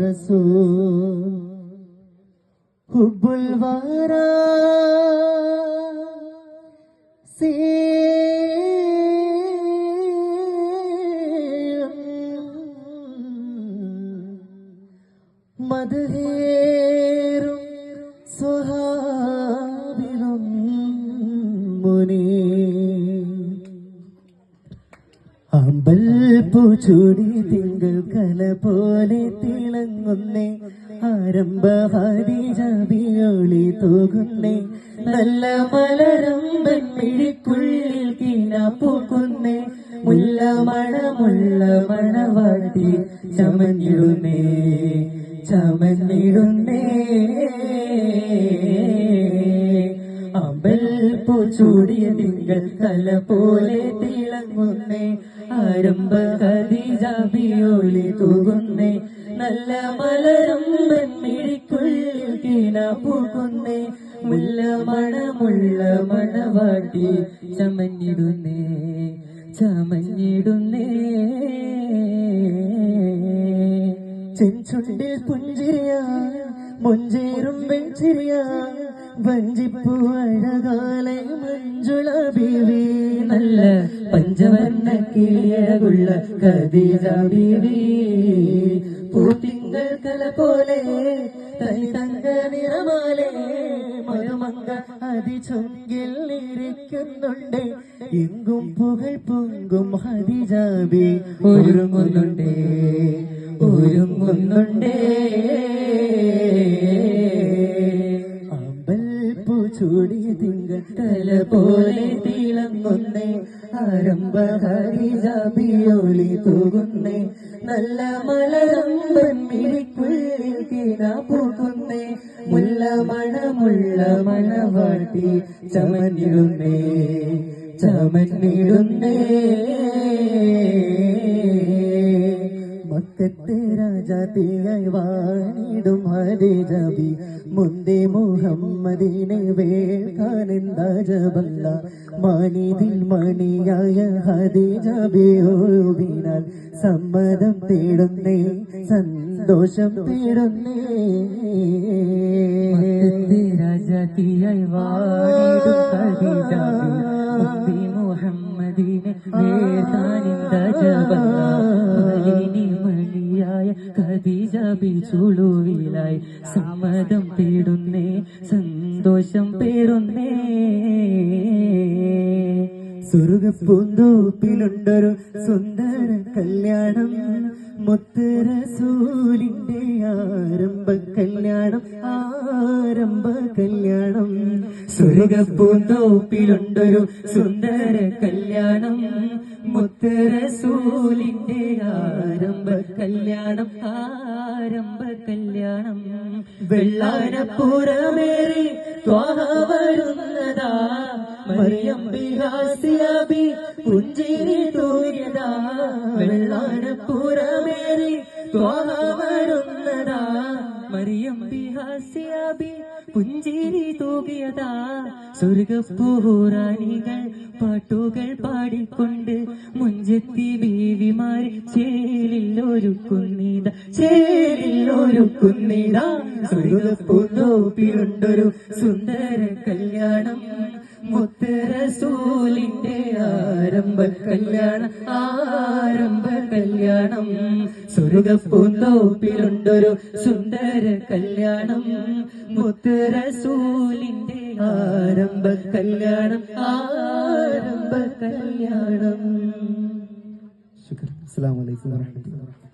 റസൂൽ ഹുബുൽ വരാ സേ. മധുരേറും സ്വഹാബിലും മുനീ അമ്പൽ പൂച്ചൂടി തിങ്കൾ കല പോലെ തിളങ്ങുന്നേ. ആരംഭ ഹരിജാബിയൊളി തോകുന്നേ. നല്ല മലരമ്പൻ മിഴിക്കുള്ളിൽ കീന പൂക്കുന്നേ. മുല്ല മണമുള്ള മണവാട്ടി ചമഞ്ഞിടുന്നേ. ചമഞ്ഞിടുന്നേ. പൂച്ചൂടിയ തിങ്കൾ തല പോലെ തിളങ്ങുന്നേ. ആരംഭ കതിജാബിയോളി തൂകുന്നേ. നല്ല മലരും മിഴിക്കുള്ളിൽ കീന പൂക്കുന്നേ. മുല്ല മണമുള്ള മണവാട്ടി ചമഞ്ഞിടുന്നേ. ചമഞ്ഞിടുന്നേ. ചെഞ്ചുണ്ടിൽ പുഞ്ചിരിയ മൊഞ്ചേറും വെഞ്ചിരിയ വഞ്ചിപ്പൂ അഴകാലെ മഞ്ജുള ബീവി. നല്ല പഞ്ചവർണ കിളിയകുള്ള കദീജ ബീവി. പൂത്തിങ്കൾ കല പോലെ തനി തങ്ക നിറമാലെ മരുമങ്ക അതിചൊങ്കിൽ ഇരിക്കുന്നുണ്ട് എങ്കും പുകൾ പൊങ്കും ഹരിജാബി ഒരുങ്ങുന്നുണ്ടേ ഒരുങ്ങുന്നുണ്ടേ. പൂച്ചൂടി തിങ്കൾ തല പോലെ തിളങ്ങുന്നേ. ആരംഭ ഹരിജാബിയൊളി തൂകുന്നേ. നല്ല മലരമ്പൻ മിഴിക്കുള്ളിൽ കീന പൂക്കുന്നേ. മുല്ല മണമുള്ള മണവാട്ടി ചമഞ്ഞിടുന്നേ. ചമഞ്ഞിടുന്നേ. മക്കത്തെ രാജാതിയായി വാണിടും ഹരിജബി മുന്തേ മുഹമ്മദിനെ വേൾക്കാനെന്താ ജബല്ല മാനിതിൽ മണിയായ ഹരിജബി ഒഴുവിനാൽ സമ്മതം തേടുന്നേ സന്തോഷം തേടുന്നേ. രാജാതിയായി വാണിടും ഹരിജബി മുഹമ്മദിനെ വേൾക്കാനെന്താ ജബല്ല ചുളുവിലായി സമ്മതം തേടുന്നേ സന്തോഷം പേറുന്നേ. സ്വർഗപ്പൂന്തോപ്പിലുണ്ടൊരു സുന്ദര കല്യാണം മുത്തരസൂലിന്റെ ആരംഭ കല്യാണം. കല്യാണം സ്വർഗപ്പൂന്തോപ്പിലുണ്ടൊരു സുന്ദര കല്യാണം. മുത്തരസൂലിന്റെ ആരംഭ കല്യാണം ആരംഭ കല്യാണം. വെള്ളാനപ്പുറമേറി ത്വാഹ വരുന്നതാ. മറിയം ബിഹാസിയാബി പുഞ്ചിരി തൂകിയതാ വെള്ളാനപ്പുറമേറി ത്വാഹ വരുന്നതാ. മറിയം ഹാസ്യാബി പുഞ്ചിരി തൂകിയതാ. സ്വർഗപ്പൂറാണികൾ പാട്ടുകൾ പാടിക്കൊണ്ട് മുഞ്ചെത്തി ബീവിമാരി ചേലിൽ ഒരുക്കുന്നിത. ചേലിൽ ഒരുക്കുന്നിത. സ്വർഗപ്പൂന്തോപ്പിലുണ്ടൊരു സുന്ദര കല്യാണം. മുത്തരസൂലിന്റെ ആരംഭ കല്യാണം ആരംഭ കല്യാണം. സ്വർഗപ്പൂന്തോപ്പിലുണ്ടൊരു സുന്ദര കല്യാണം. മുത്തരസൂലിന്റെ ആരംഭ കല്യാണം ആരംഭ കല്യാണം ശുക്ർ അസ്സലാമു അലൈക്കും വറഹ്മത്തുള്ളാഹി